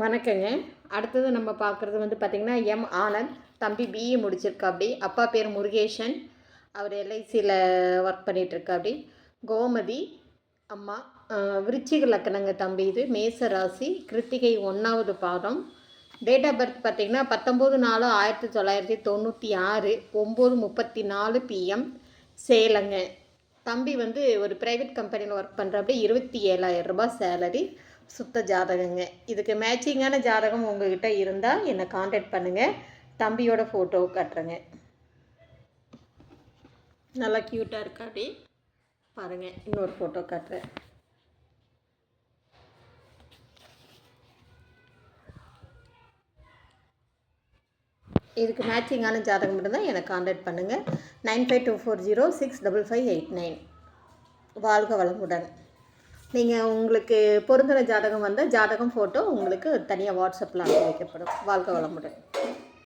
வணக்கங்க. அடுத்தது நம்ம பார்க்குறது வந்து பார்த்திங்கன்னா எம். ஆனந்த். தம்பி பிஇ முடிச்சிருக்காப்படி அப்பா பேர் முருகேஷன் அவர் எல்ஐசியில் ஒர்க் பண்ணிகிட்ருக்காப்படி கோமதி அம்மா விருச்சிக லக்கணங்க தம்பி இது. மேச ராசி. கிருத்திகை ஒன்றாவது பாதம். டேட் ஆஃப் பர்த் பார்த்திங்கன்னா பத்தொம்போது நாலு ஆயிரத்தி தொள்ளாயிரத்தி தொண்ணூற்றி ஆறு ஒம்பது முப்பத்தி நாலு பிஎம் சேலங்க. தம்பி வந்து ஒரு ப்ரைவேட் கம்பெனியில் ஒர்க் பண்ணுறப்படி இருபத்தி ஏழாயிரம் ரூபாய் சேலரி சுத்த ஜாதகங்க. இதுக்கு மேட்சிங்கான ஜாதகம் உங்ககிட்ட இருந்தால் என்னை காண்டாக்ட் பண்ணுங்கள் தம்பியோட ஃபோட்டோ காட்டுறேங்க. நல்லா க்யூட்டாக இருக்காடி பாருங்கள் இன்னொரு ஃபோட்டோ காட்டுறேன். இதுக்கு மேட்சிங்கான ஜாதகம் மட்டும்தான் எனக்கு காண்டாக்ட் பண்ணுங்கள் nine five two four zero six double five eight nine வாழ்க வளமுடன். நீங்கள் உங்களுக்கு பொருந்தின ஜாதகம் வந்தால் ஜாதகம் ஃபோட்டோ உங்களுக்கு தனியாக வாட்ஸ்அப்பில் அனுப்பி வைக்கப்படும். வாழ்க வளமுடன்.